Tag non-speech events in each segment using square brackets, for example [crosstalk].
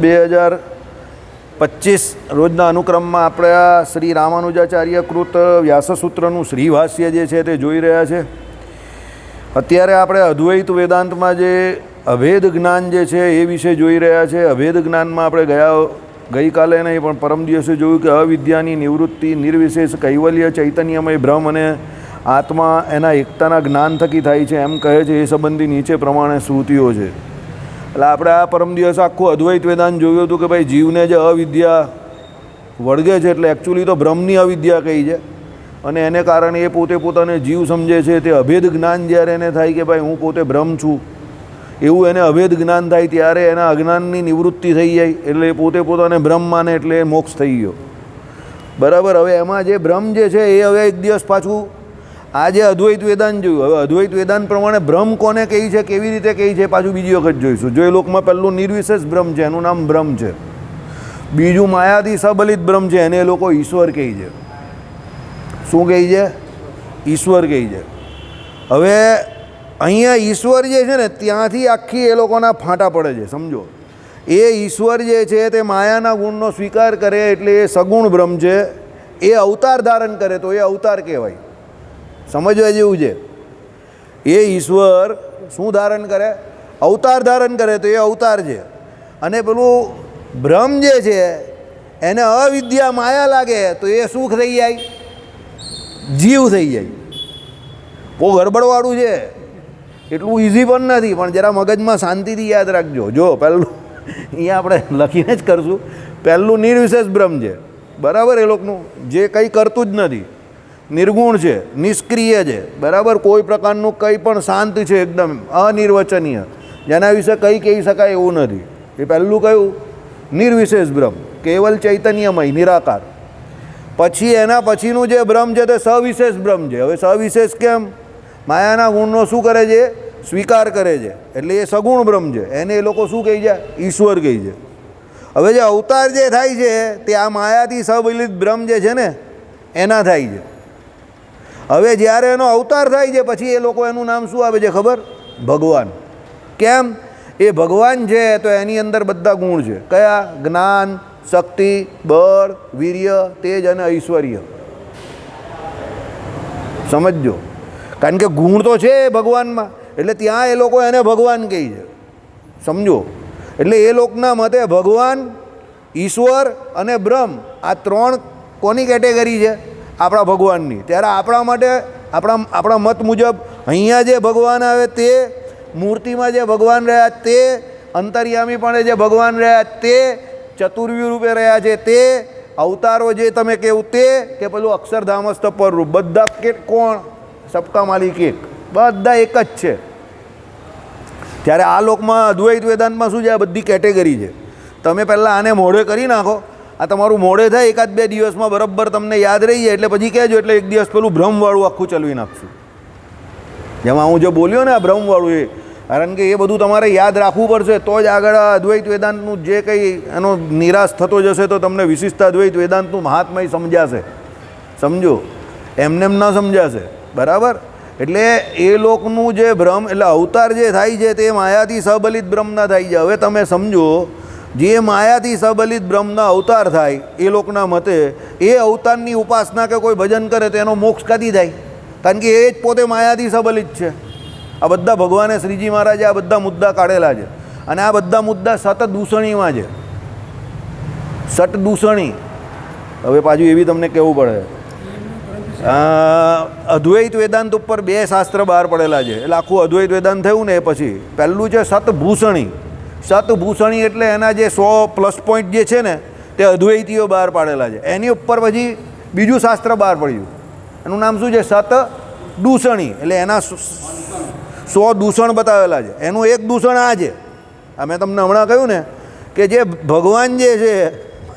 બે હજાર પચીસ રોજના અનુક્રમમાં આપણે આ શ્રી રામાનુજાચાર્ય કૃત વ્યાસસૂત્રનું શ્રીભાષ્ય જે છે તે જોઈ રહ્યા છે. અત્યારે આપણે અદ્વૈત વેદાંતમાં જે અભેદ જ્ઞાન જે છે એ વિશે જોઈ રહ્યા છે. અભેદ જ્ઞાનમાં આપણે ગયા ગઈકાલે નહીં, પણ પરમ દિવસે જોયું કે અવિદ્યાની નિવૃત્તિ, નિર્વિશેષ કૈવલ્ય, ચૈતન્યમય ભ્રમ અને આત્મા એના એકતાના જ્ઞાન થકી થાય છે. એમ કહે છે, એ સંબંધી નીચે પ્રમાણે શ્રુતિઓ છે. એટલે આપણે આ પરમ દિવસ આખું અદ્વૈત વેદાંત જોયું હતું કે ભાઈ જીવને જે અવિદ્યા વળગે છે એટલે એકચ્યુઅલી તો ભ્રમની અવિદ્યા કહી છે. અને એને કારણે એ પોતે પોતાને જીવ સમજે છે. તે અભેદ જ્ઞાન જ્યારે એને થાય કે ભાઈ હું પોતે ભ્રમ છું, એવું એને અભેદ જ્ઞાન થાય ત્યારે એના અજ્ઞાનની નિવૃત્તિ થઈ જાય એટલે એ પોતે પોતાને બ્રહ્મ માને એટલે મોક્ષ થઈ ગયો. બરાબર, હવે એમાં જે બ્રહ્મ જે છે એ હવે એક દિવસ પાછું આ જે અદ્વૈત વેદાંત જોયું. હવે અદ્વૈત વેદાંત પ્રમાણે બ્રહ્મ કોને કહી છે, કેવી રીતે કહી છે, પાછું બીજી વખત જોઈશું. જો એ લોકમાં પહેલું નિર્વિશેષ બ્રહ્મ છે, એનું નામ બ્રહ્મ છે. બીજું માયાથી સબલિત બ્રહ્મ છે, એને એ લોકો ઈશ્વર કહે છે. શું કહે છે? ઈશ્વર કહે છે. હવે અહીંયા ઈશ્વર જે છે ને, ત્યાંથી આખી એ લોકોના ફાંટા પડે છે, સમજો. એ ઈશ્વર જે છે, તે માયાના ગુણનો સ્વીકાર કરે એટલે એ સગુણ બ્રહ્મ છે. એ અવતાર ધારણ કરે તો એ અવતાર કહેવાય. સમજવા જેવું છે. એ ઈશ્વર શું ધારણ કરે? અવતાર ધારણ કરે તો એ અવતાર છે. અને પેલું ભ્રમ જે છે, એને અવિદ્યા માયા લાગે તો એ સુખ થઈ જાય. જીવ થઈ જાય. બહુ ગરબડવાળું છે. એટલું ઇઝી પણ નથી, પણ જરા મગજમાં શાંતિથી યાદ રાખજો. જો, પહેલું અહીંયા આપણે લખીને જ કરશું. પહેલું નિર્વિશેષ ભ્રમ છે. બરાબર એ લોકોનું? જે કંઈ કરતું જ નથી. નિર્ગુણ છે, નિષ્ક્રિય છે. બરાબર? કોઈ પ્રકારનું કંઈ પણ શાંત છે એકદમ, અનિર્વચનીય. જેના વિશે કંઈ કહી શકાય એવું નથી. એ પહેલું કયું નિર્વિશેષ બ્રહ્મ, કેવલ ચૈતન્યમય, નિરાકાર. પછી એના પછીનું જે બ્રહ્મ છે તે સવિશેષ બ્રહ્મ છે. હવે સવિશેષ કેમ? માયાના ગુણનો શું કરે છે? સ્વીકાર કરે છે. એટલે એ સગુણ બ્રહ્મ છે. એને એ લોકો શું કહી છે? ઈશ્વર કહી છે. હવે જે અવતાર જે થાય છે, તે આ માયાથી સવિલિત બ્રહ્મ જે છે ને, એના થાય છે. હવે જ્યારે એનો અવતાર થાય છે, પછી એ લોકો એનું નામ શું આવે છે ખબર? ભગવાન. કેમ? એ ભગવાન છે તો એની અંદર બધા ગુણ છે. કયા? જ્ઞાન, શક્તિ, બળ, વીર્ય, તેજ અને ઐશ્વર્ય. સમજજો? કારણ કે ગુણ તો છે ભગવાનમાં, એટલે ત્યાં એ લોકો એને ભગવાન કહે છે. સમજો? એટલે એ લોકના મતે ભગવાન, ઈશ્વર અને બ્રહ્મ આ ત્રણ કોની કેટેગરી છે? આપણા ભગવાનની. ત્યારે આપણા માટે આપણા આપણા મત મુજબ અહીંયા જે ભગવાન આવે તે મૂર્તિમાં જે ભગવાન રહ્યા તે, અંતર્યામી પણ જે ભગવાન રહ્યા તે, ચતુર્વ્યુ રૂપે રહ્યા છે તે, અવતારો જે તમે કેવું તે, કે પેલું અક્ષરધામ પરરૂપ. બધા કે કોણ? સબકા માલિક એક. બધા એક જ છે. ત્યારે આ લોકમાં અદ્વૈત વેદાંતમાં શું છે? આ બધી કેટેગરી છે. તમે પહેલાં આને મોઢે કરી નાખો. આ તમારું મોડે થાય, એકાદ બે દિવસમાં બરાબર તમને યાદ રહી જાય, એટલે પછી કહેજો, એટલે એક દિવસ પેલું ભ્રમવાળું આખું ચલવી નાખશું. જેમાં હું જે બોલ્યો ને આ ભ્રમવાળું એ, કારણ કે એ બધું તમારે યાદ રાખવું પડશે, તો જ આગળ અદ્વૈત વેદાંતનું જે કંઈ એનો નિરાશ થતો જશે, તો તમને વિશિષ્ટ અદ્વૈત વેદાંતનું મહાત્મય સમજાશે. સમજો? એમને એમ ન સમજાશે. બરાબર? એટલે એ લોકનું જે ભ્રમ, એટલે અવતાર જે થાય છે તે માયાથી સબલિત બ્રહ્મના થાય છે. હવે તમે સમજો જે માયાથી સબલિત બ્રહ્મના અવતાર થાય, એ લોકના મતે એ અવતારની ઉપાસના કે કોઈ ભજન કરે તો એનો મોક્ષ કદી થાય કારણ કે એ જ પોતે માયાથી સબલિત છે. આ બધા ભગવાને શ્રીજી મહારાજે આ બધા મુદ્દા કાઢેલા છે. અને આ બધા મુદ્દા સતદૂષણીમાં છે. સતદૂષણી હવે પાછું એવી તમને કહેવું પડે. અદ્વૈત વેદાંત ઉપર બે શાસ્ત્ર બહાર પડેલા છે. એટલે આખું અદ્વૈત વેદાંત થયું ને એ પછી. પહેલું છે સતભૂષણી સતભૂષણી એટલે એના જે સો પ્લસ પોઈન્ટ જે છે ને, તે અદ્વૈતીઓ બહાર પાડેલા છે. એની ઉપર પછી બીજું શાસ્ત્ર બહાર પડ્યું. એનું નામ શું છે? સત દૂષણી એટલે એના સો દૂષણ બતાવેલા છે. એનું એક દૂષણ આ છે. આ મેં તમને હમણાં કહ્યું ને, કે જે ભગવાન જે છે,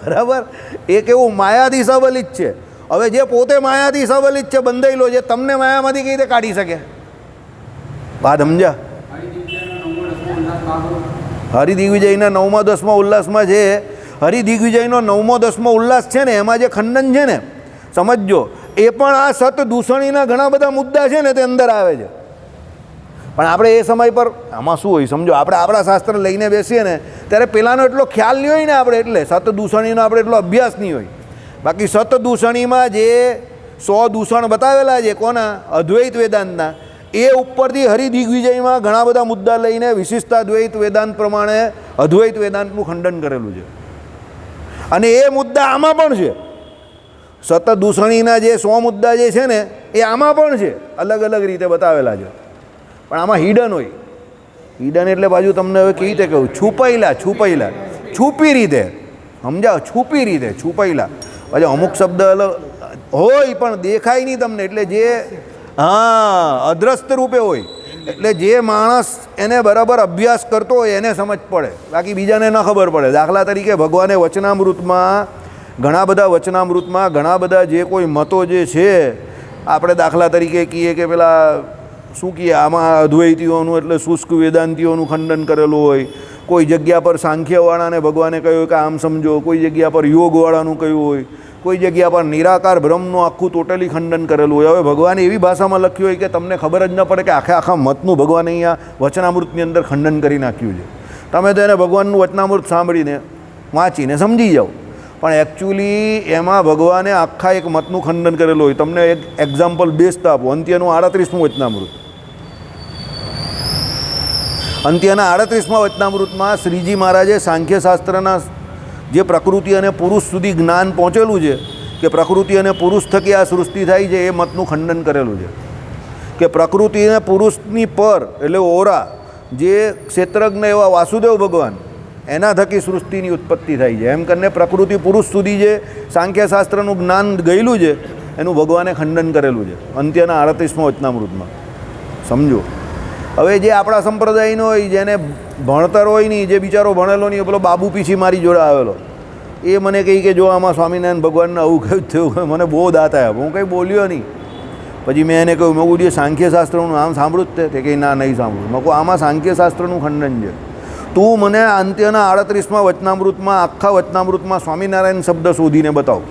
બરાબર, એ કેવું માયાથી સબલિત છે. હવે જે પોતે માયાથી સબલિત છે, બંધાયેલો છે, તમને માયામાંથી કઈ રીતે કાઢી શકે? વાત સમજ્યા? હરિદિગ્વિજયના નવમો, દસમો ઉલ્લાસમાં છે. હરિદિગ્વિજયનો નવમો, દસમો ઉલ્લાસ છે ને, એમાં જે ખંડન છે ને, સમજજો, એ પણ આ સત દૂષણીના ઘણા બધા મુદ્દા છે ને, તે અંદર આવે છે. પણ આપણે એ સમય પર, આમાં શું હોય સમજો, આપણે આપણા શાસ્ત્ર લઈને બેસીએ ને, ત્યારે પેલાનો એટલો ખ્યાલ નહીં હોય ને આપણે એટલે, સત દૂષણીનો આપણે એટલો અભ્યાસ નહીં હોય. બાકી સત દૂષણીમાં જે સો દૂષણ બતાવેલા છે, કોના? અદ્વૈત વેદાંતના. એ ઉપરથી હરિદિગ્વિજયમાં ઘણા બધા મુદ્દા લઈને વિશિષ્ટા દ્વૈત વેદાંત પ્રમાણે અદ્વૈત વેદાંતનું ખંડન કરેલું છે. અને એ મુદ્દા આમાં પણ છે. સતત દૂષણીના જે સો મુદ્દા જે છે ને, એ આમાં પણ છે. અલગ અલગ રીતે બતાવેલા છે. પણ આમાં હિડન હોય. હિડન એટલે બાજુ તમને હવે કેવી રીતે કહું? છુપાયેલા છુપાયેલા. છુપી રીતે. સમજાવ? છુપી રીતે, છુપાયેલા. પછી અમુક શબ્દ અલગ હોય પણ દેખાય નહીં તમને. એટલે જે હા, અદ્રસ્ત રૂપે હોય. એટલે જે માણસ એને બરાબર અભ્યાસ કરતો હોય એને સમજ પડે. બાકી બીજાને ન ખબર પડે. દાખલા તરીકે ભગવાને વચનામૃતમાં, ઘણા બધા વચનામૃતમાં, ઘણા બધા જે કોઈ મતો જે છે, આપણે દાખલા તરીકે કહીએ કે પેલા શું કહીએ, આમાં અદ્વૈતીઓનું એટલે શુષ્ક વેદાંતિઓનું ખંડન કરેલું હોય. કોઈ જગ્યા પર સાંખ્યવાળાને ભગવાને કહ્યું કે આમ સમજો. કોઈ જગ્યા પર યોગવાળાનું કહ્યું હોય. કોઈ જગ્યા પર નિરાકાર બ્રહ્મનું આખું ટોટલી ખંડન કરેલું હોય. હવે ભગવાને એવી ભાષામાં લખ્યું હોય કે તમને ખબર જ ન પડે કે આખે આખા મતનું ભગવાને અહીંયા વચનામૃતની અંદર ખંડન કરી નાખ્યું છે. તમે તો એને ભગવાનનું વચનામૃત સાંભળીને વાંચીને સમજી જાઓ. પણ એકચ્યુઅલી એમાં ભગવાને આખા એક મતનું ખંડન કરેલું હોય. તમને એક એક્ઝામ્પલ બેસ્ટ આપો. અંત્યનું આડત્રીસમું વચનામૃત. અંત્યના આડત્રીસમાં વચનામૃતમાં શ્રીજી મહારાજે સાંખ્યશાસ્ત્રના જે પ્રકૃતિ અને પુરુષ સુધી જ્ઞાન પહોંચેલું છે, કે પ્રકૃતિ અને પુરુષ થકી આ સૃષ્ટિ થાય છે, એ મતનું ખંડન કરેલું છે. કે પ્રકૃતિ અને પુરુષની પર, એટલે ઓરા, જે ક્ષેત્રજ્ઞ એવા વાસુદેવ ભગવાન, એના થકી સૃષ્ટિની ઉત્પત્તિ થાય છે. એમ કરીને પ્રકૃતિ પુરુષ સુધી જે સાંખ્યશાસ્ત્રનું જ્ઞાન ગયેલું છે, એનું ભગવાને ખંડન કરેલું છે. અંત્યના આડત્રીસમાં વચનામૃતમાં. સમજો. હવે જે આપણા સંપ્રદાયનો હોય, જેને ભણતર હોય નહીં, જે બિચારો ભણેલો નહીં પેલો બાબુ પીછી મારી જોડે આવેલો. એ મને કહી કે જો આમાં સ્વામિનારાયણ ભગવાનને આવું કહ્યું થયું મને બહુ દાતા આવ્યા હું કંઈ બોલ્યો નહીં. પછી મેં એને કહ્યું, મેં જે સાંખ્યશાસ્ત્રનું નામ સાંભળ્યું જ તે. કે ના, નહીં સાંભળ્યું મેં આમાં સાંખ્યશાસ્ત્રનું ખંડન છે. તું મને અંત્યના આડત્રીસમાં વચનામૃતમાં, આખા વચનામૃતમાં સ્વામિનારાયણ શબ્દ શોધીને બતાવ.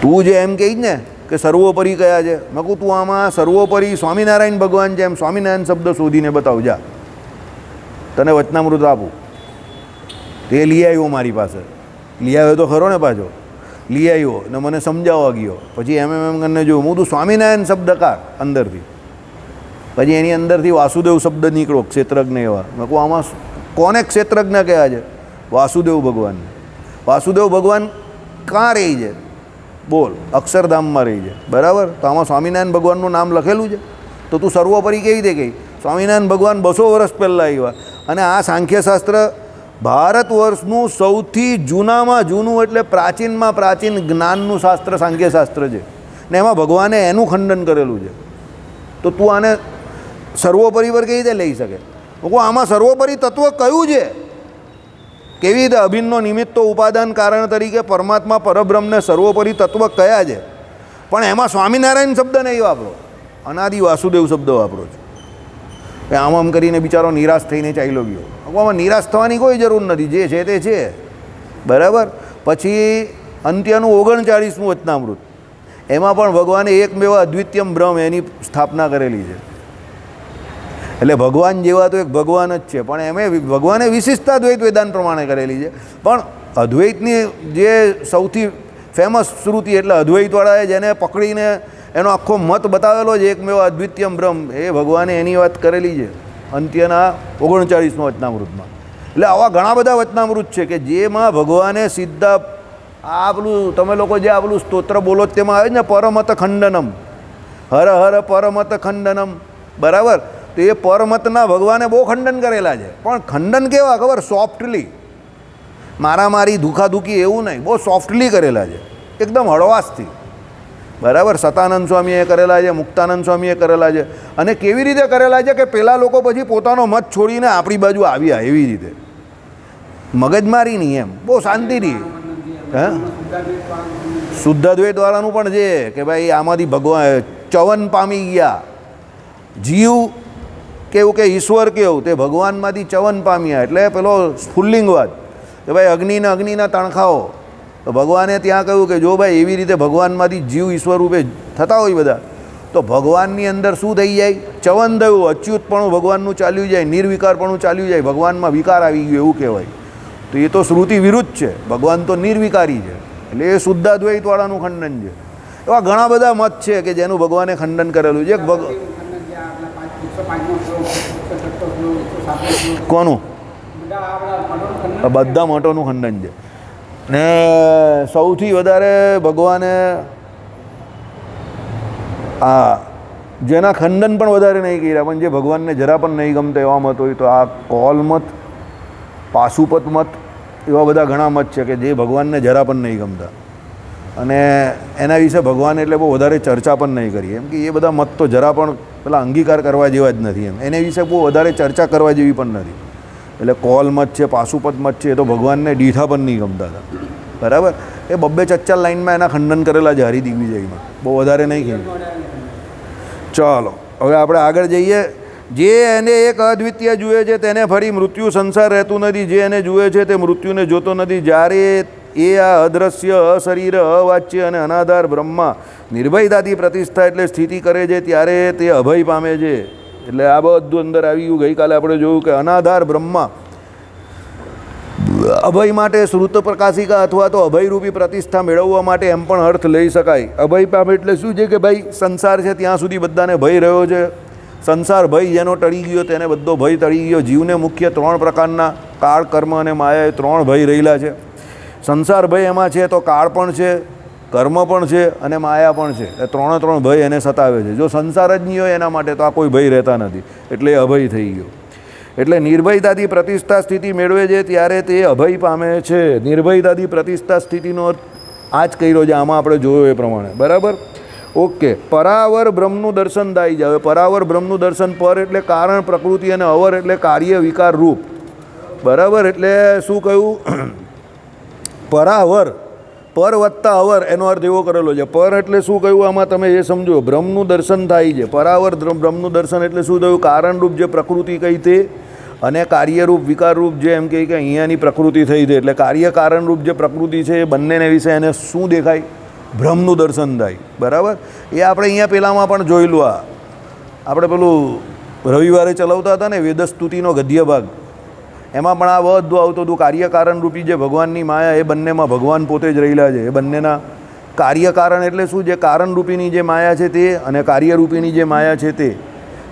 તું જે એમ કહી ને કે સર્વોપરી કયા છે? મેં કહું, તું આમાં સર્વોપરી સ્વામિનારાયણ ભગવાન છે, એમ સ્વામિનારાયણ શબ્દ શોધીને બતાવ, જા. તને વચનામૃત આપું. તે લઈ આવ્યો મારી પાસે. લઈ આવ્યો તો ખરો ને પાછો. લઈ આવ્યો ને મને સમજાવવા ગયો. પછી એમ એમ એમ કરીને જોયું. હું તું સ્વામિનારાયણ શબ્દ કાર અંદરથી. પછી એની અંદરથી વાસુદેવ શબ્દ નીકળો ક્ષેત્રજ્ઞ એવા. મેં કહું, આમાં કોને ક્ષેત્રજ્ઞ કયા છે? વાસુદેવ ભગવાન વાસુદેવ ભગવાન કાં રહી છે? બોલ, અક્ષરધામમાં રહી છે બરાબર? તો આમાં સ્વામિનારાયણ ભગવાનનું નામ લખેલું છે? તો તું સર્વોપરી કેવી રીતે કહી સ્વામિનારાયણ ભગવાન બસો વર્ષ પહેલાં આવ્યા. અને આ સાંખ્યશાસ્ત્ર ભારત વર્ષનું સૌથી જૂનામાં જૂનું એટલે પ્રાચીનમાં પ્રાચીન જ્ઞાનનું શાસ્ત્ર સાંખ્યશાસ્ત્ર છે. ને એમાં ભગવાને એનું ખંડન કરેલું છે. તો તું આને સર્વોપરી પર કેવી રીતે લઈ શકે? લોકો આમાં સર્વોપરી તત્વ કયું છે? કેવી રીતે અભિન્નનો નિમિત્તો ઉપાદાન કારણ તરીકે પરમાત્મા પરબ્રહ્મને સર્વોપરી તત્વ કયા છે? પણ એમાં સ્વામિનારાયણ શબ્દ નહીં વાપરો. અનાદિ વાસુદેવ શબ્દ વાપરો છો. કે આમ આમ કરીને બિચારો નિરાશ થઈને ચાલ્યો ગયો. આમાં નિરાશ થવાની કોઈ જરૂર નથી. જે છે તે છે. બરાબર? પછી અંત્યનું ઓગણચાળીસમું વચનામૃત. એમાં પણ ભગવાને એકમેવા અદ્વિત્યમ બ્રહ્મ એની સ્થાપના કરેલી છે. એટલે ભગવાન જેવા તો એક ભગવાન જ છે. પણ એમે ભગવાને વિશિષ્ટતા દ્વૈત વેદાંત પ્રમાણે કરેલી છે. પણ અદ્વૈતની જે સૌથી ફેમસ શ્રુતિ એટલે અદ્વૈતવાળાએ જેને પકડીને એનો આખો મત બતાવેલો છે, એકમેવ અદ્વિતીયમ બ્રહ્મ, એ ભગવાને એની વાત કરેલી છે અંત્યના ઓગણચાળીસમાં વચનામૃતમાં. એટલે આવા ઘણા બધા વચનામૃત છે કે જેમાં ભગવાને સીધા આ પેલું, તમે લોકો જે આ પેલું સ્તોત્ર બોલો તેમાં આવે ને પરમત ખંડનમ હર હર પરમત ખંડનમ બરાબર? તો એ પરમતના ભગવાને બહુ ખંડન કરેલા છે. પણ ખંડન કેવા? ખબર? સોફ્ટલી. મારામારી, દુખાદુખી એવું નહીં. બહુ સોફ્ટલી કરેલા છે. એકદમ હળવાશથી. બરાબર? સતાનંદ સ્વામીએ કરેલા છે, મુક્તાનંદ સ્વામીએ કરેલા છે. અને કેવી રીતે કરેલા છે કે પેલા લોકો પછી પોતાનો મત છોડીને આપણી બાજુ આવ્યા એવી રીતે. મગજમારી નહીં એમ. બહુ શાંતિથી હે? શુદ્ધ વાળાનું પણ છે કે ભાઈ આમાંથી ભગવાન, ચવન પામી ગયા. જીવ કેવું કે ઈશ્વર કેવું? તે ભગવાનમાંથી ચવન પામ્યા. એટલે પેલો સ્ફુલ્લિંગવાદ કે ભાઈ અગ્નિના અગ્નિના તણખાઓ. તો ભગવાને ત્યાં કહ્યું કે જો ભાઈ એવી રીતે ભગવાનમાંથી જીવ ઈશ્વર રૂપે થતા હોય બધા, તો ભગવાનની અંદર શું થઈ જાય? ચવન થયું, અચ્યુતપણું ભગવાનનું ચાલ્યું જાય, નિર્વિકારપણું ચાલ્યું જાય, ભગવાનમાં વિકાર આવી ગયો એવું કહેવાય. તો એ તો શ્રુતિ વિરુદ્ધ છે. ભગવાન તો નિર્વિકારી છે. એટલે એ શુદ્ધાદ્વૈતવાળાનું ખંડન છે. એવા ઘણા બધા મત છે કે જેનું ભગવાને ખંડન કરેલું છે ભગ કોનું? બધા મઠોનું ખંડન છે. ને સૌથી વધારે ભગવાને આ જેના ખંડન પણ વધારે નહીં કર્યા, પણ જે ભગવાનને જરા પણ નહીં ગમતા એવા મત હોય તો આ કોલ મત પાશુપત મત, એવા બધા ઘણા મત છે કે જે ભગવાનને જરા પણ નહીં ગમતા. અને એના વિશે ભગવાન એટલે બહુ વધારે ચર્ચા પણ નહીં કરી. એમ કે એ બધા મત તો જરા પણ પેલા અંગીકાર કરવા જેવા જ નથી એમ. એને વિશે બહુ વધારે ચર્ચા કરવા જેવી પણ નથી. એટલે કોલ મત છે પાશુપત મત છે, એ તો ભગવાનને ડીઠા પણ નહીં ગમતા હતા. બરાબર? એ બબ્બે ચચ્ચા લાઈનમાં એના ખંડન કરેલા છે હરિદિગ્વિજયમાં બહુ વધારે નહીં ખેલ. ચાલો, હવે આપણે આગળ જઈએ. જે એને એક અદ્વિતીય જુએ છે, તેને ફરી મૃત્યુ સંસાર રહેતું નથી. જે એને જુએ છે, તે મૃત્યુને જોતો નથી. જ્યારે એ આ અદ્રશ્ય અશરીર અવાચ્ય અને અનાધાર બ્રહ્મા નિર્ભયતાથી પ્રતિષ્ઠા એટલે સ્થિતિ કરે છે, ત્યારે તે અભય પામે છે. એટલે આ બધું અંદર આવી ગયું ગઈકાલે આપણે જોયું કે અનાધાર બ્રહ્મા અભય માટે શ્રુત પ્રકાશિકા અથવા તો અભયરૂપી પ્રતિષ્ઠા મેળવવા માટે એમ પણ અર્થ લઈ શકાય. અભય પામે એટલે શું છે કે ભાઈ, સંસાર છે, ત્યાં સુધી બધાને ભય રહ્યો છે. સંસાર ભય જેનો ટળી ગયો, તેને બધો ભય ટળી ગયો. જીવને મુખ્ય ત્રણ પ્રકારના કાળ, કર્મ અને માયા એ ત્રણ ભય રહેલા છે. સંસાર ભય એમાં છે, તો કાળ પણ છે, કર્મ પણ છે અને માયા પણ છે. એ ત્રણે ત્રણ ભય એને સતાવે છે. જો સંસાર જ નહીં હોય એના માટે તો આ કોઈ ભય રહેતા નથી. એટલે અભય થઈ ગયો. એટલે નિર્ભયતાથી પ્રતિષ્ઠા સ્થિતિ મેળવે છે, ત્યારે તે અભય પામે છે. નિર્ભયતાથી પ્રતિષ્ઠા સ્થિતિનો અર્થ આ જ કર્યો છે, આમાં આપણે જોયો એ પ્રમાણે. બરાબર? ઓકે. પરાવર બ્રહ્મનું દર્શન થાય છે. હવે પરાવર બ્રહ્મનું દર્શન પર એટલે કારણ, પ્રકૃતિ અને અવર એટલે કાર્ય વિકાર રૂપ. બરાબર? એટલે શું કહ્યું? પરાવર, પર વત્તા અવર, એનો અર્થ એવો કરેલો છે, પર એટલે શું કહ્યું? આમાં તમે એ સમજો, બ્રહ્મનું દર્શન થાય છે, પરાવર બ્રહ્મનું દર્શન એટલે શું થયું? કારણરૂપ જે પ્રકૃતિ કહી તે અને કાર્યરૂપ, વિકારરૂપ જે એમ કહે કે અહીંયાની પ્રકૃતિ થઈ છે એટલે કાર્ય કારણરૂપ જે પ્રકૃતિ છે એ બંનેને વિશે એને શું દેખાય? બ્રહ્મનું દર્શન થાય. બરાબર? એ આપણે અહીંયા પહેલાંમાં પણ જોયેલું આ. આપણે પેલું રવિવારે ચલાવતા હતા ને, વેદસ્તુતિનો ગદ્ય ભાગ એમાં પણ આ બધું આવતું હતું કાર્યકારણ રૂપી જે ભગવાનની માયા એ બંનેમાં ભગવાન પોતે જ રહેલા છે. એ બંનેના કાર્યકારણ એટલે શું? જે કારણરૂપીની જે માયા છે તે અને કાર્યરૂપીની જે માયા છે તે.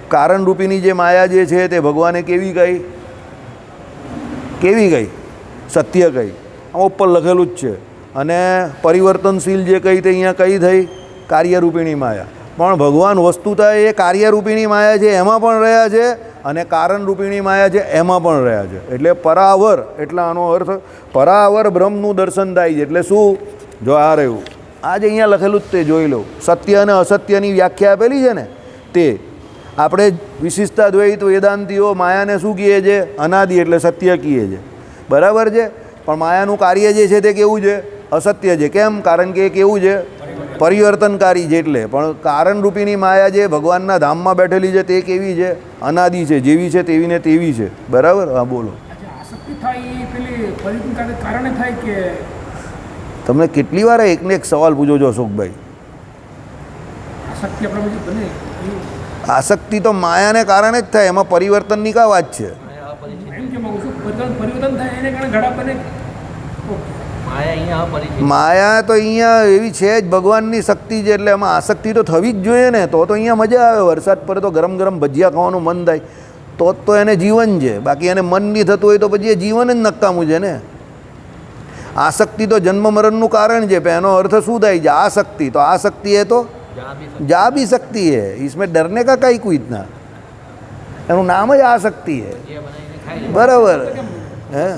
કારણરૂપીની જે માયા જે છે તે ભગવાને કેવી ગઈ? કેવી ગઈ? સત્ય ગઈ. આમ ઉપર લખેલું જ છે. અને પરિવર્તનશીલ જે કહી તે અહીંયા કઈ થઈ? કાર્યરૂપીની માયા. પણ ભગવાન વસ્તુતા એ કાર્યરૂપીની માયા છે. એમાં પણ રહ્યા છે. અને કારણરૂપિણી માયા છે, એમાં પણ રહ્યા છે. એટલે પરાવર, એટલે આનો અર્થ પરાવર બ્રહ્મનું દર્શન થાય છે. એટલે શું? જો આ રહ્યું. આજે અહીંયા લખેલું જ તે, જોઈ લો. સત્ય અને અસત્યની વ્યાખ્યા આપેલી છે ને, તે. આપણે વિશિષ્ટા દ્વૈત વેદાંતિઓ માયાને શું કહીએ છે? અનાદિ, એટલે સત્ય કહીએ છે. બરાબર છે? પણ માયાનું કાર્ય જે છે તે કેવું છે? અસત્ય છે. કેમ? કારણ કે એ કેવું છે? પરિવર્તનકારી છે એટલે પણ કારણરૂપીની માયા જે ભગવાનના ધામમાં બેઠેલી છે તે કેવી છે? અનાદિ છે જેવી છે તેવી ને તેવી છે. બરાબર? હા બોલો. તમને કેટલી વાર એકને એક સવાલ પૂછો છો અશોકભાઈ? આસક્તિ તો માયાને કારણે જ થાય. એમાં પરિવર્તનની કા વાત છે? પરિવર્તન થાય એને કારણે માયા તો અહીંયા એવી છે જ ભગવાનની શક્તિ છે એટલે એમાં આસક્તિ તો થવી જ જોઈએ ને તો તો અહીંયા મજા આવે. વરસાદ પર તો ગરમ ગરમ ભજીયા ખાવાનું મન થાય. તો જ તો એને જીવન છે. બાકી એને મન નહીં થતું હોય તો પછી એ જીવન જ નક્કામું છે ને. આસક્તિ તો જન્મ મરણનું કારણ છે પણ એનો અર્થ શું થાય? છે આસક્તિ. તો આસક્તિ એ તો જા બી શક્તિ હે ઇસમે ડરને કા કઈ કોઈ ઇતના એનું નામ જ આસક્તિ હે બરાબર. હે?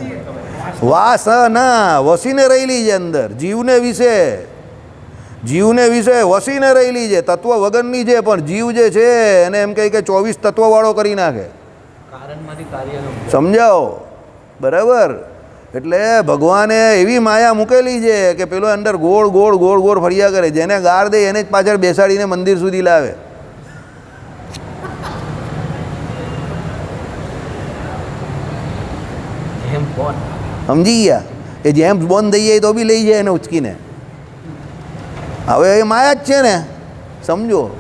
વાસના વસીને રહેલી છે અંદર જીવને વિશે. જીવને વિશે વસીને રહેલી છે તત્વ વગરની છે પણ જીવ જે છે એને એમ કહે કે ચોવીસ તત્વવાળો કરી નાખે. સમજાવો? બરાબર? એટલે ભગવાને એવી માયા મૂકેલી છે કે પેલો અંદર ગોળ ગોળ ગોળ ગોળ ફર્યા કરે જેને ગાર દે એને જ પાછળ બેસાડીને મંદિર સુધી લાવે એમ કોણ સમજી ગયા? એ જેમ બંધ થઈ જાય તો બી લઈ જાય એને ઉચકીને. હવે એ માયા જ છે ને, સમજો?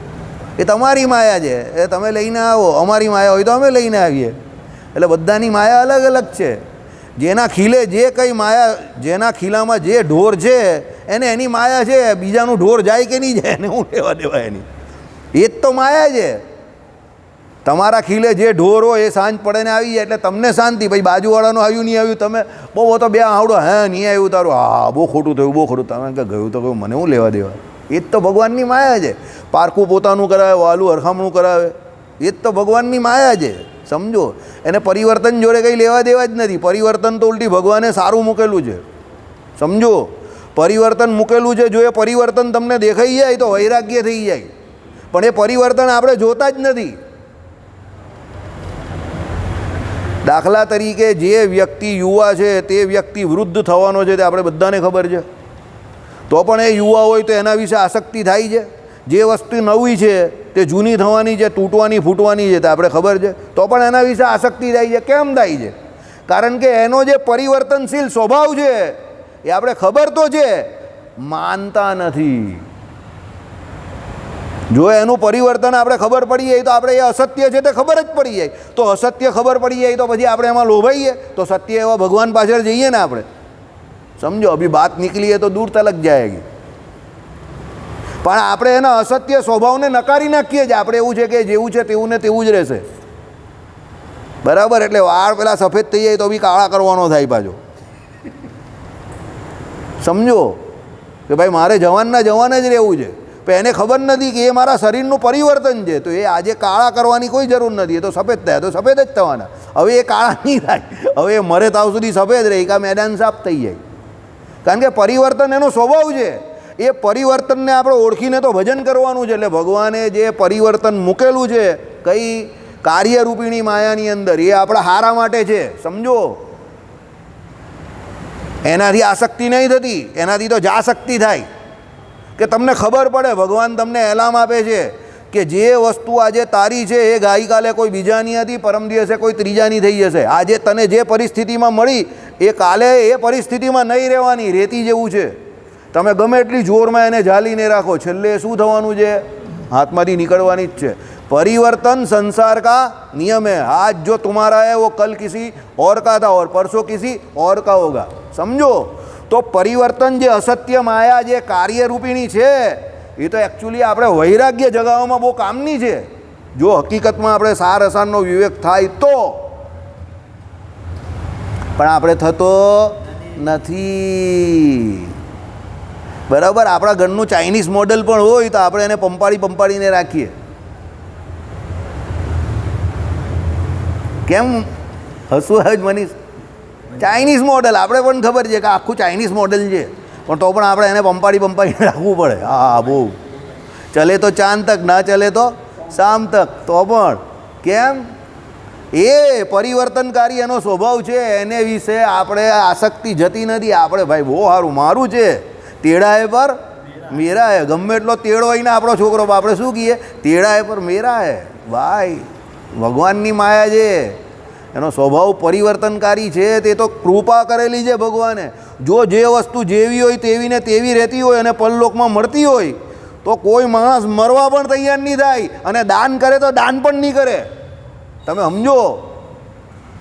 એ તમારી માયા છે. એ તમે લઈને આવો, અમારી માયા હોય તો અમે લઈને આવીએ. એટલે બધાની માયા અલગ અલગ છે. જેના ખીલે જે કંઈ માયા, જેના ખીલામાં જે ઢોર છે, એને એની માયા છે, બીજાનું ઢોર જાય કે નહીં જાય, એને હું લેવા દેવા એની. એ જ તો માયા છે. તમારા ખીલે જે ઢોર હોય એ સાંજ પડે ને આવી જાય એટલે તમને શાંતિ. પછી બાજુવાળાનું આવ્યું, નહીં આવ્યું, તમે બહુ તો બે આવડો હે, નહીં આવ્યું તારું. હા, બહુ ખોટું થયું, બહુ ખોટું. તમે કે ગયું તો ગયું, મને હું લેવા દેવા? એ જ તો ભગવાનની માયા છે. પારકું પોતાનું કરાવે, વાલું હરખામણું કરાવે. એ જ તો ભગવાનની માયા છે. સમજો? એને પરિવર્તન જોડે કંઈ લેવા દેવા જ નથી. પરિવર્તન તો ઉલટી ભગવાને સારું મૂકેલું છે. સમજો? પરિવર્તન મૂકેલું છે. જો એ પરિવર્તન તમને દેખાઈ જાય, તો વૈરાગ્ય થઈ જાય. પણ એ પરિવર્તન આપણે જોતા જ નથી. દાખલા તરીકે જે વ્યક્તિ યુવા છે તે વ્યક્તિ વૃદ્ધ થવાનો છે તે આપણે બધાને ખબર છે. તો પણ એ યુવા હોય તો એના વિશે આસક્તિ થાય છે. જે વસ્તુ નવી છે તે જૂની થવાની છે, તૂટવાની, ફૂટવાની છે તે આપણે ખબર છે. તો પણ એના વિશે આસક્તિ થાય છે. કેમ થાય છે? કારણ કે એનો જે પરિવર્તનશીલ સ્વભાવ છે એ આપણે ખબર તો છે. માનતા નથી. જો એનું પરિવર્તન આપણે ખબર પડી જાય તો આપણે એ અસત્ય છે તે ખબર જ પડી જાય. તો અસત્ય ખબર પડી જાય તો પછી આપણે એમાં લોભાઈએ. તો સત્ય એવા ભગવાન પાછળ જઈએ ને આપણે. સમજો, અભી બાત નીકળી તો દૂર તલક જાયગી. પણ આપણે એના અસત્ય સ્વભાવને નકારી નાખીએ જ આપણે એવું છે કે જેવું છે તેવું ને તેવું જ રહેશે. બરાબર? એટલે વાળ પેલા સફેદ થઈ જાય તો બી કાળા કરવાનો થાય પાછો. સમજો? કે ભાઈ મારે જવાનના જવાન જ રહેવું છે. પણ એને ખબર નથી કે એ મારા શરીરનું પરિવર્તન છે. તો એ આજે કાળા કરવાની કોઈ જરૂર નથી. એ તો સફેદ થયા. તો સફેદ જ થવાના. હવે એ કાળા નહીં થાય. હવે એ મરે તાવ સુધી સફેદ રહે. કાં મેદાન સાફ થઈ જાય. કારણ કે પરિવર્તન એનો સ્વભાવ છે. એ પરિવર્તનને આપણે ઓળખીને તો ભજન કરવાનું છે. એટલે ભગવાને જે પરિવર્તન મૂકેલું છે, કઈ કાર્યરૂપિણી માયાની અંદર, એ આપણા હારા માટે છે. સમજો? એનાથી આસક્તિ નહીં થતી. એનાથી તો જાશક્તિ થાય. કે તમને ખબર પડે, ભગવાન તમને એલામ આપે છે કે જે વસ્તુ આજે તારી છે એ ગઈકાલે કોઈ બીજાની હતી, પરમ દિવસે કોઈ ત્રીજાની થઈ જશે. આજે તને જે પરિસ્થિતિમાં મળી, એ કાલે એ પરિસ્થિતિમાં નહીં રહેવાની, રેતી જેવું છે. તમે ગમે એટલી જોરમાં એને ઝાલીને રાખો, છેલ્લે શું થવાનું છે? હાથમાંથી નીકળવાની જ છે. પરિવર્તન સંસાર કા નિયમ હે. આજ જો તુમારા હે, વો કલ કિસી ઓર કા થા, ઓર પરસો કિસી ઓર કા હોગા. સમજો? તો પરિવર્તન જે અસત્ય માયા જે કાર્યરૂપિણી છે, એ તો એકચ્યુઅલી આપણે વૈરાગ્ય જગાવવામાં બહુ કામની છે. જો હકીકતમાં આપણે સાર અસારનો વિવેક થાય તો. પણ આપણે થતો નથી. બરાબર, આપણા ઘરનું ચાઇનીઝ મોડલ પણ હોય તો આપણે એને પંપાળી પંપાળીને રાખીએ. કેમ? હસવું આવે જ મનીષ. ચાઇનીઝ મોડલ આપણે પણ ખબર છે કે આખું ચાઇનીઝ મોડલ છે. પણ તો પણ આપણે એને પંપાડી પંપાડીને [laughs] રાખવું પડે. હા, બહુ. ચલે તો ચાંદ તક ના ચલે તો શામ તક તો પણ કેમ? એ પરિવર્તનકારી એનો સ્વભાવ છે, એને વિશે આપણે આસક્તિ જતી નથી. આપણે ભાઈ બહુ સારું મારું છે. તેડાએ પર મેરા હે ગમે એટલો તેડો હોય ને આપણો છોકરો આપણે શું કહીએ? તેડાએ પર મેરા હે ભાઈ, ભગવાનની માયા છે. એનો સ્વભાવ પરિવર્તનકારી છે, તે તો કૃપા કરેલી છે ભગવાને. જો જે વસ્તુ જેવી હોય તેવી ને તેવી રહેતી હોય અને પલ્લોકમાં મળતી હોય, તો કોઈ માણસ મરવા પણ તૈયાર નહીં થાય અને દાન કરે તો દાન પણ નહીં કરે. તમે સમજો?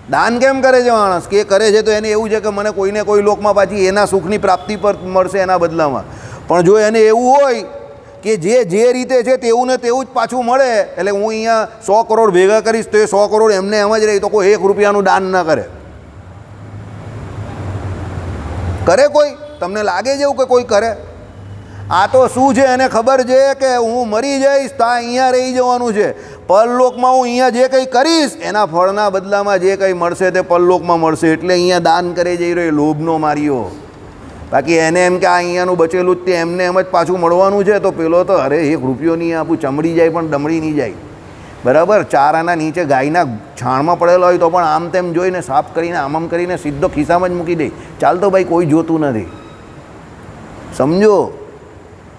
દાન કેમ કરે છે માણસ? કે કરે છે તો એને એવું છે કે મને કોઈને કોઈ લોકમાં પાછી એના સુખની પ્રાપ્તિ પર મળશે એના બદલામાં. પણ જો એને એવું હોય કે જે જે રીતે છે તેવું ને તેવું જ પાછું મળે. એટલે હું અહીંયા સો કરોડ ભેગા કરીશ તો એ સો કરોડ એમને એમ જ રહી તો કોઈ એક રૂપિયાનું દાન ન કરે. કરે કોઈ? તમને લાગે છે એવું કે કોઈ કરે? આ તો શું છે એને ખબર છે કે હું મરી જઈશ તો અહીંયા રહી જવાનું છે. પરલોકમાં હું અહીંયા જે કંઈ કરીશ, એના ફળના બદલામાં જે કંઈ મળશે તે પરલોકમાં મળશે. એટલે અહીંયા દાન કરે જઈ રહ્યો લોભનો માર્યો. બાકી એને એમ કે આ અહીંયાનું બચેલું જ તે એમને એમ જ પાછું મળવાનું છે, તો પેલો તો અરે એક રૂપિયો નહીં આપું ચમડી જાય પણ ડમડી નહીં જાય. બરાબર? ચારાના નીચે ગાયના છાણમાં પડેલો હોય તો પણ આમ તેમ જોઈને સાફ કરીને આમ આમ કરીને સીધો ખિસ્સામાં જ મૂકી દે. ચાલતો ભાઈ, કોઈ જોતું નથી. સમજો?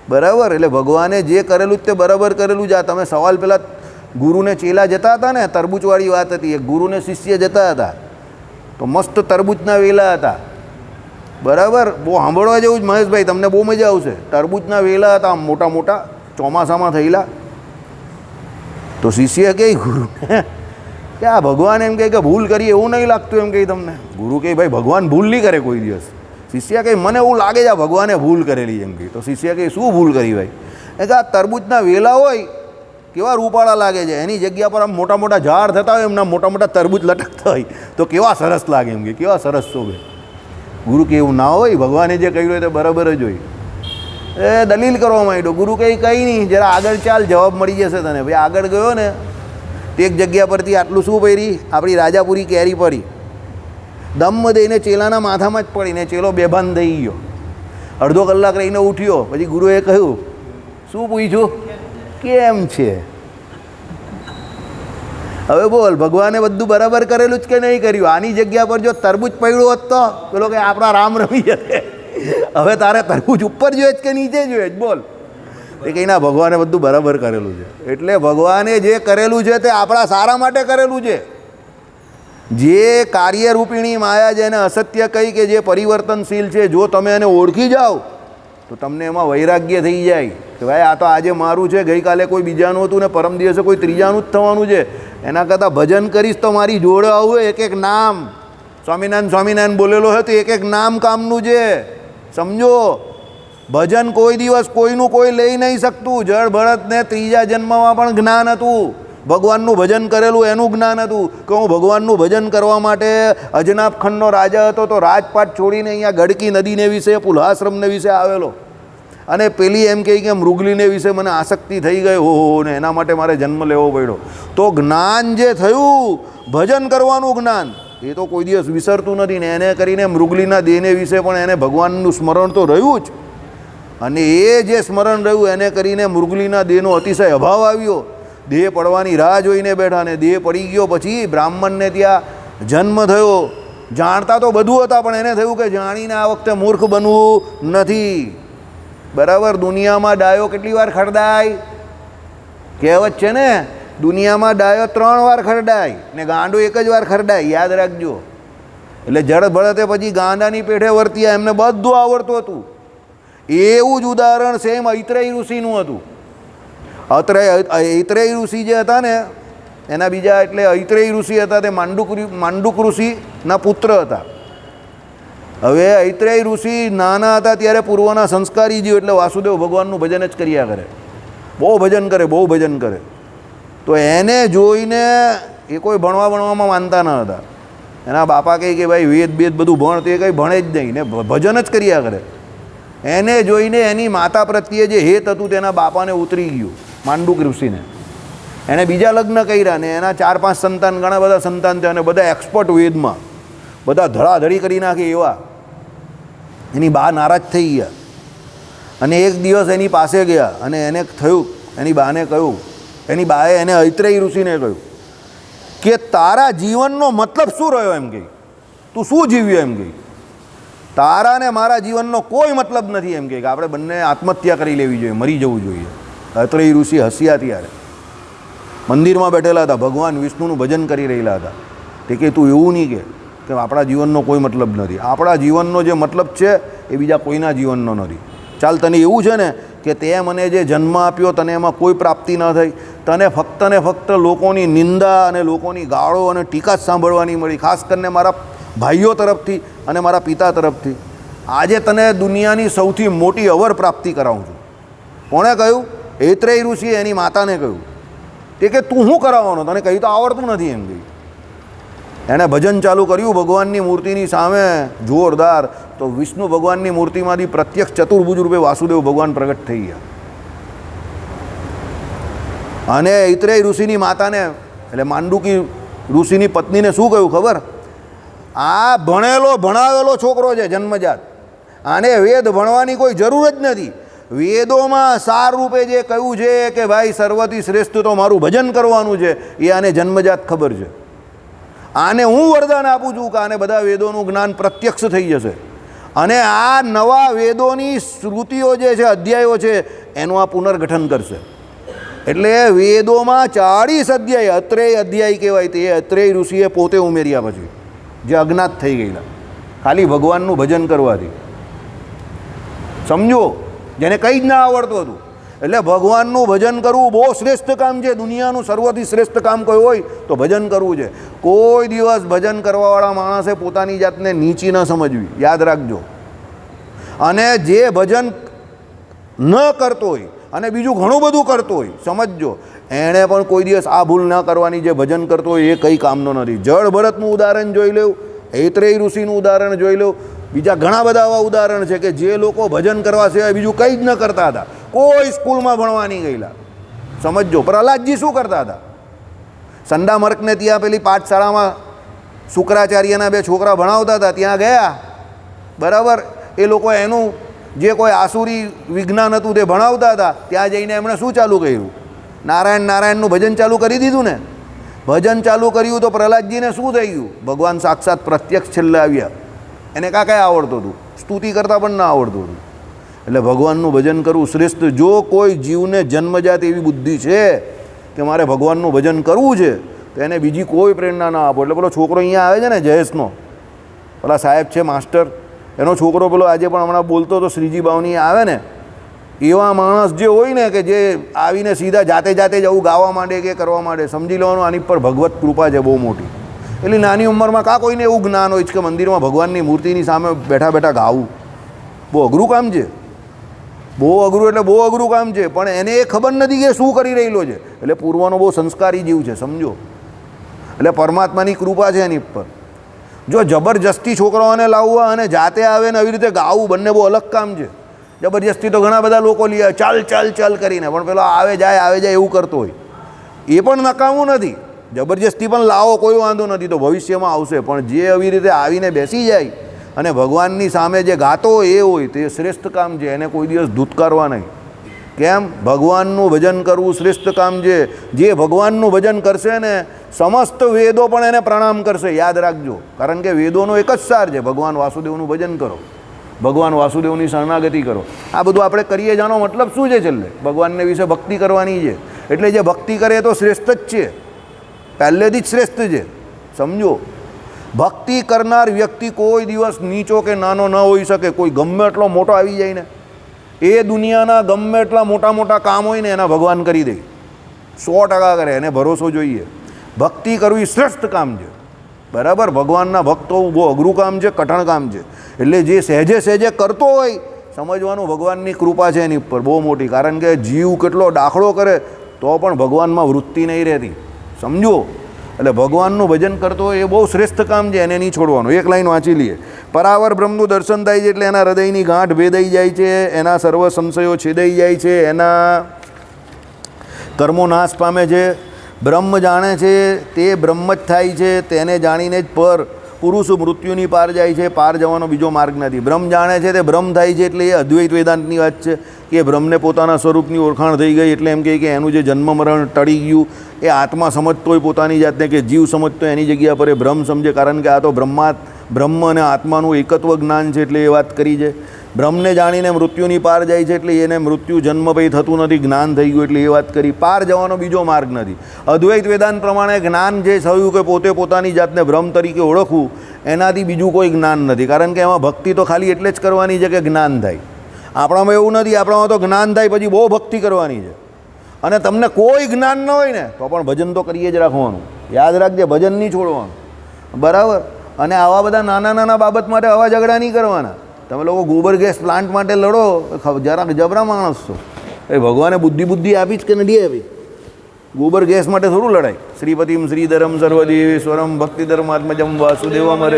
બરાબર? એટલે ભગવાને જે કરેલું જ તે બરાબર કરેલું જ. આ તમે સવાલ પહેલાં ગુરુને ચેલા જતા હતા ને? તરબૂચવાળી વાત હતી. એ ગુરુને શિષ્ય જતા હતા. તો મસ્ત તરબૂચના વેલા હતા. બરાબર? બહુ સાંભળવા જેવું જ મહેશભાઈ, તમને બહુ મજા આવશે. તરબૂચના વેલા હતા આમ મોટા મોટા, ચોમાસામાં થયેલા. તો શિષ્ય કહે ગુરુ, [laughs] કે આ ભગવાન એમ કહે કે ભૂલ કરી એવું નહીં લાગતું એમ કહે તમને. ગુરુ કહે, ભાઈ, ભગવાન ભૂલ નહીં કરે કોઈ દિવસ. શિષ્ય કહે, મને એવું લાગે છે આ ભગવાને ભૂલ કરેલી. એમ કહે. તો શિષ્ય કહે, શું ભૂલ કરી ભાઈ? એ કે આ તરબૂચના વેલા હોય, કેવા રૂપાળા લાગે છે? એની જગ્યા પર આમ મોટા મોટા ઝાડ થતા હોય, એમના મોટા મોટા તરબૂચ લટકતા હોય. તો કેવા સરસ લાગે એમ કે કેવા સરસ શોભે. ગુરુ કે એવું ના હોય, ભગવાને જે કહ્યું હોય તે બરાબર જ હોય. એ દલીલ કરવા માંડ્યો, ગુરુ કંઈ કંઈ નહીં, જરા આગળ ચાલ, જવાબ મળી જશે તને. ભાઈ, આગળ ગયો ને એક જગ્યા પરથી આટલું શું પહેરી? આપણી રાજાપુરી કેરી પડી. દમ દઈને ચેલાના માથામાં જ પડીને ચેલો બેભાન થઈ ગયો. અડધો કલાક રહીને ઉઠ્યો. પછી ગુરુએ કહ્યું, શું પૂછ્યું? કેમ છે? હવે બોલ, ભગવાને બધું બરાબર કરેલું જ કે નહીં કર્યું? આની જગ્યા પર જો તરબૂચ પડ્યું હોત તો? પેલો કે, આપણા રામ રમી જશે હવે તારે તરબૂચ ઉપર જોઈએ જ કે નીચે જોઈએ જ? બોલ. એ કંઈ ના ભગવાને બધું બરાબર કરેલું છે. એટલે ભગવાને જે કરેલું છે તે આપણા સારા માટે કરેલું છે. જે કાર્યરૂપિણી માયા જેને અસત્ય કહી કે જે પરિવર્તનશીલ છે, જો તમે એને ઓળખી જાઓ તો તમને એમાં વૈરાગ્ય થઈ જાય કે ભાઈ આ તો આજે મારું છે, ગઈકાલે કોઈ બીજાનું હતું ને પરમ દિવસે કોઈ ત્રીજાનું જ થવાનું છે. એના કરતાં ભજન કરીશ તો મારી જોડે આવું એક એક નામ. સ્વામિનારાયણ સ્વામિનારાયણ બોલેલો હોય તો એક એક નામ કામનું છે. સમજો? ભજન કોઈ દિવસ કોઈનું કોઈ લઈ નહીં શકતું. જળ ભરતને ત્રીજા જન્મમાં પણ જ્ઞાન હતું. ભગવાનનું ભજન કરેલું એનું જ્ઞાન હતું કે હું ભગવાનનું ભજન કરવા માટે અજનાબ ખંડનો રાજા હતો તો રાજપાટ છોડીને અહીંયા ગડકી નદીને વિશે, પુલ્હાશ્રમને વિશે આવેલો. અને પેલી એમ કહે કે મૃગલીને વિશે મને આસક્તિ થઈ ગઈ, હો ને એના માટે મારે જન્મ લેવો પડ્યો. તો જ્ઞાન જે થયું, ભજન કરવાનું જ્ઞાન, એ તો કોઈ દિવસ વિસરતું નથી ને એને કરીને મૃગલીના દેહને વિશે પણ એને ભગવાનનું સ્મરણ તો રહ્યું જ. અને એ જે સ્મરણ રહ્યું, એને કરીને મૃગલીના દેહનો અતિશય અભાવ આવ્યો. દેહ પડવાની રાહ જોઈને બેઠા ને દેહ પડી ગયો પછી બ્રાહ્મણને ત્યાં જન્મ થયો. જાણતા તો બધું હતા, પણ એને થયું કે જાણીને આ વખતે મૂર્ખ બનવું નથી. બરાબર? દુનિયામાં ડાયો કેટલી વાર ખરડાય? કહેવત છે ને, દુનિયામાં ડાયો ત્રણ વાર ખરડાય ને ગાંડો એક જ વાર ખરડાય, યાદ રાખજો. એટલે જળ ભળતે પછી ગાંડાની પેઠે વર્ત્યા, એમને બધું આવડતું હતું. એવું જ ઉદાહરણ સેમ ઐત્રેય ઋષિનું હતું. અત્રેય ઐત્રેય ઋષિ જે હતા ને, એના બીજા એટલે ઐત્રેય ઋષિ હતા, તે માંડુક માંડુક ઋષિના પુત્ર હતા. હવે ઐત્રેય ઋષિ નાના હતા ત્યારે પૂર્વના સંસ્કારી જીવ, એટલે વાસુદેવ ભગવાનનું ભજન જ કર્યા કરે. બહુ ભજન કરે, બહુ ભજન કરે. તો એને જોઈને એ કોઈ ભણવા ભણવામાં માનતા ન હતા. એના બાપા કહે કે ભાઈ, વેદ બેદ બધું ભણ, તો એ કંઈ ભણે જ નહીં ને ભજન જ કર્યા કરે. એને જોઈને એની માતા પ્રત્યે જે હેત હતું, તેના બાપાને ઉતરી ગયું. માંડુક ઋષિને. એણે બીજા લગ્ન કર્યા ને એના ચાર પાંચ સંતાન, ઘણા બધા સંતાન થયા અને બધા એક્સપર્ટ વેદમાં. બધા ધડાધડી કરી નાખે એવા. એની બા નારાજ થઈ ગયા. અને એક દિવસ એની પાસે ગયા અને એને થયું, એની બાને કહ્યું, એની બાએ એને ઐત્રેય ઋષિને કહ્યું કે તારા જીવનનો મતલબ શું રહ્યો એમ કહી તું શું જીવ્યો એમ કહી તારા ને મારા જીવનનો કોઈ મતલબ નથી એમ કે આપણે બંને આત્મહત્યા કરી લેવી જોઈએ, મરી જવું જોઈએ. ઐત્રેય ઋષિ હસ્યા ત્યારે. મંદિરમાં બેઠેલા હતા, ભગવાન વિષ્ણુનું ભજન કરી રહેલા હતા. તે કે તું એવું નહીં કે આપણા જીવનનો કોઈ મતલબ નથી. આપણા જીવનનો જે મતલબ છે, એ બીજા કોઈના જીવનનો નથી. ચાલ, તને એવું છે ને કે તે મને જે જન્મ આપ્યો, તને એમાં કોઈ પ્રાપ્તિ ન થઈ. તને ફક્ત ને ફક્ત લોકોની નિંદા અને લોકોની ગાળો અને ટીકા જ સાંભળવાની મળી, ખાસ કરીને મારા ભાઈઓ તરફથી અને મારા પિતા તરફથી. આજે તને દુનિયાની સૌથી મોટી અવર પ્રાપ્તિ કરાવું છું. કોણે કહ્યું? ઐત્રેય ઋષિએ એની માતાને કહ્યું. તે કે તું શું કરાવવાનો? તને કહ્યું તો આવડતું નથી એમ કહ્યું એણે ભજન ચાલુ કર્યું, ભગવાનની મૂર્તિની સામે જોરદાર, તો વિષ્ણુ ભગવાનની મૂર્તિમાંથી પ્રત્યક્ષ ચતુર્ભુજ રૂપે વાસુદેવ ભગવાન પ્રગટ થઈ ગયા. અને ઐત્રેય ઋષિની માતાને, એટલે માંડુકી ઋષિની પત્નીને શું કહ્યું ખબર? આ ભણેલો ભણાવેલો છોકરો છે જન્મજાત. આને વેદ ભણવાની કોઈ જરૂર જ નથી. વેદોમાં સાર રૂપે જે કહ્યું છે કે ભાઈ સર્વથી શ્રેષ્ઠ તો મારું ભજન કરવાનું છે, એ આને જન્મજાત ખબર છે. આને હું વરદાન આપું છું કે આને બધા વેદોનું જ્ઞાન પ્રત્યક્ષ થઈ જશે. અને આ નવા વેદોની શ્રુતિઓ જે છે, અધ્યાયો છે, એનું આ પુનર્ગઠન કરશે. એટલે વેદોમાં ચાળીસ અધ્યાય, અત્રેય અધ્યાય કહેવાય તે, અત્રેય ઋષિએ પોતે ઉમેર્યા પછી, જે અજ્ઞાત થઈ ગયેલા. ખાલી ભગવાનનું ભજન કરવાથી. સમજો? જેને કંઈ જ ના આવડતું હતું. એટલે ભગવાનનું ભજન કરવું બહુ શ્રેષ્ઠ કામ છે. દુનિયાનું સર્વથી શ્રેષ્ઠ કામ કોઈ હોય તો ભજન કરવું છે. કોઈ દિવસ ભજન કરવાવાળા માણસે પોતાની જાતને નીચી ન સમજવી. યાદ રાખજો. અને જે ભજન ન કરતો હોય અને બીજું ઘણું બધું કરતો હોય, સમજજો. એણે પણ કોઈ દિવસ આ ભૂલ ન કરવાની જે ભજન કરતો હોય એ કંઈ કામનો નથી. જળ ભરતનું ઉદાહરણ જોઈ લેવું. ઐત્રેય ઋષિનું ઉદાહરણ જોઈ લેવું. બીજા ઘણા બધા આવા ઉદાહરણ છે કે જે લોકો ભજન કરવા સિવાય બીજું કંઈ જ ન કરતા હતા. કોઈ સ્કૂલમાં ભણવા નહીં ગયેલા. સમજજો. પ્રહલાદજી શું કરતા હતા? સંડામર્કને ત્યાં પેલી પાઠશાળામાં શુક્રાચાર્યના બે છોકરા ભણાવતા હતા. ત્યાં ગયા. બરાબર? એ લોકો એનું જે કોઈ આસુરી વિજ્ઞાન હતું તે ભણાવતા હતા. ત્યાં જઈને એમણે શું ચાલુ કર્યું? નારાયણ નારાયણનું ભજન ચાલુ કરી દીધું ને? ભજન ચાલુ કર્યું તો પ્રહલાદજીને શું થઈ ગયું ભગવાન સાક્ષાત પ્રત્યક્ષ છેલ્લે આવ્યા. એને કાં કાંઈ આવડતું હતું. સ્તુતિ કરતાં પણ ના આવડતું હતું. એટલે ભગવાનનું ભજન કરવું શ્રેષ્ઠ. જો કોઈ જીવને જન્મજાત એવી બુદ્ધિ છે કે મારે ભગવાનનું ભજન કરવું છે, તો એને બીજી કોઈ પ્રેરણા ના આપો. એટલે પેલો છોકરો અહીંયા આવે છે ને જયેશનો. પેલા સાહેબ છે, માસ્ટર. એનો છોકરો પેલો આજે પણ હમણાં બોલતો તો શ્રીજી બાવની આવે ને. એવા માણસ જે હોય ને કે જે આવીને સીધા જાતે જાતે જ આવું ગાવા માંડે કે કરવા માંડે. સમજી લેવાનું આની પર ભગવત કૃપા છે બહુ મોટી. એટલે નાની ઉંમરમાં કાં કોઈને એવું જ્ઞાન હોય છે કે મંદિરમાં ભગવાનની મૂર્તિની સામે બેઠા બેઠા ગાવું? બહુ અઘરું કામ છે. બહુ અઘરું એટલે બહુ અઘરું કામ છે. પણ એને એ ખબર નથી કે શું કરી રહેલો છે. એટલે પૂર્વનો બહુ સંસ્કારી જીવ છે, સમજો. એટલે પરમાત્માની કૃપા છે એની પર જો જબરજસ્તી છોકરાઓને લાવવા અને જાતે આવે ને આવી રીતે ગાવું, બંને બહુ અલગ કામ છે. જબરજસ્તી તો ઘણા બધા લોકો લે, ચાલ ચાલ ચાલ કરીને. પણ પેલો આવે, જાય આવે, જાય એવું કરતો હોય. એ પણ નકામું નથી. જબરજસ્તી પણ લાવો, કોઈ વાંધો નથી, તો ભવિષ્યમાં આવશે. પણ જે આવી રીતે આવીને બેસી જાય અને ભગવાનની સામે જે ગાતો એ હોય, તે શ્રેષ્ઠ કામ છે. એને કોઈ દિવસ ધૂતકારવા નહીં. કેમ? ભગવાનનું ભજન કરવું શ્રેષ્ઠ કામ છે. જે ભગવાનનું ભજન કરશે ને, સમસ્ત વેદો પણ એને પ્રણામ કરશે. યાદ રાખજો. કારણ કે વેદોનો એક જ સાર છે. ભગવાન વાસુદેવનું ભજન કરો. ભગવાન વાસુદેવની શરણાગતિ કરો. આ બધું આપણે કરીએ જાનો મતલબ શું છે છેલ્લે? ભગવાનને વિશે ભક્તિ કરવાની છે. એટલે જે ભક્તિ કરે તો શ્રેષ્ઠ જ છે. પહેલેથી જ શ્રેષ્ઠ છે. સમજો? ભક્તિ કરનાર વ્યક્તિ કોઈ દિવસ નીચો કે નાનો ન હોઈ શકે. કોઈ ગમે એટલો મોટો આવી જાય ને. એ દુનિયાના ગમે એટલા મોટા મોટા કામ હોય ને, એના ભગવાન કરી દે. સો ટકા કરે, એને ભરોસો જોઈએ. ભક્તિ કરવી શ્રેષ્ઠ કામ છે. બરાબર? ભગવાનના ભક્તો બહુ અઘરું કામ છે, કઠણ કામ છે. એટલે જે સહેજે સહેજે કરતો હોય, સમજવાનું ભગવાનની કૃપા છે એની ઉપર બહુ મોટી. કારણ કે જીવ કેટલો દાખલો કરે, તો પણ ભગવાનમાં વૃત્તિ નહીં રહેતી. સમજો? એટલે ભગવાનનું ભજન કરતો એ બહુ શ્રેષ્ઠ કામ છે, એને નહીં છોડવાનું. એક લાઈન વાંચી લઈએ. પરાવર બ્રહ્મનું દર્શન થાય છે એટલે એના હૃદયની ગાંઠ ભેદાઈ જાય છે, એના સર્વ સંશયો છેદાઈ જાય છે, એના કર્મો નાશ પામે છે. બ્રહ્મ જાણે છે, તે બ્રહ્મ જ થાય છે, તેને જાણીને જ પર પુરુષ મૃત્યુની પાર જાય છે, પાર જવાનો બીજો માર્ગ નથી. બ્રહ્મ જાણે છે તે બ્રહ્મ થાય છે એટલે એ અદ્વૈત વેદાંતની વાત છે કે બ્રહ્મને પોતાના સ્વરૂપની ઓળખાણ થઈ ગઈ એટલે એમ કહે કે એનું જે જન્મ મરણ ટળી ગયું, એ આત્મા સમજતો હોય પોતાની જાતને કે જીવ સમજતો એની જગ્યા પર એ બ્રહ્મ સમજે. કારણ કે આ તો બ્રહ્મા, બ્રહ્મ અને આત્માનું એકત્વ જ્ઞાન છે એટલે એ વાત કરી છે. બ્રહ્મને જાણીને મૃત્યુની પાર જાય છે એટલે એને મૃત્યુ જન્મ પછી થતું નથી, જ્ઞાન થઈ ગયું એટલે એ વાત કરી. પાર જવાનો બીજો માર્ગ નથી. અદ્વૈત વેદાંત પ્રમાણે જ્ઞાન જે થયું કે પોતે પોતાની જાતને ભ્રમ તરીકે ઓળખવું, એનાથી બીજું કોઈ જ્ઞાન નથી. કારણ કે એમાં ભક્તિ તો ખાલી એટલે જ કરવાની છે કે જ્ઞાન થાય. આપણામાં એવું નથી, આપણામાં તો જ્ઞાન થાય પછી બહુ ભક્તિ કરવાની છે. અને તમને કોઈ જ્ઞાન ન હોય ને, તો પણ ભજન તો કરીએ જ રાખવાનું. યાદ રાખજે, ભજન નહીં છોડવાનું. બરાબર? અને આવા બધા નાના નાના બાબત માટે આવા ઝઘડા નહીં કરવાના. તમે લોકો ગોબર ગેસ પ્લાન્ટ માટે લડો જરાક જબરા માણસ છો. એ ભગવાને બુદ્ધિ બુદ્ધિ આપી જ કે નથી આપી? ગોબર ગેસ માટે થોડું લડાય. શ્રીપતિમ શ્રીધરમ સર્વદેવેશ્વરમ ભક્તિ ધર્માત્મજમ વાસુદેવ મરે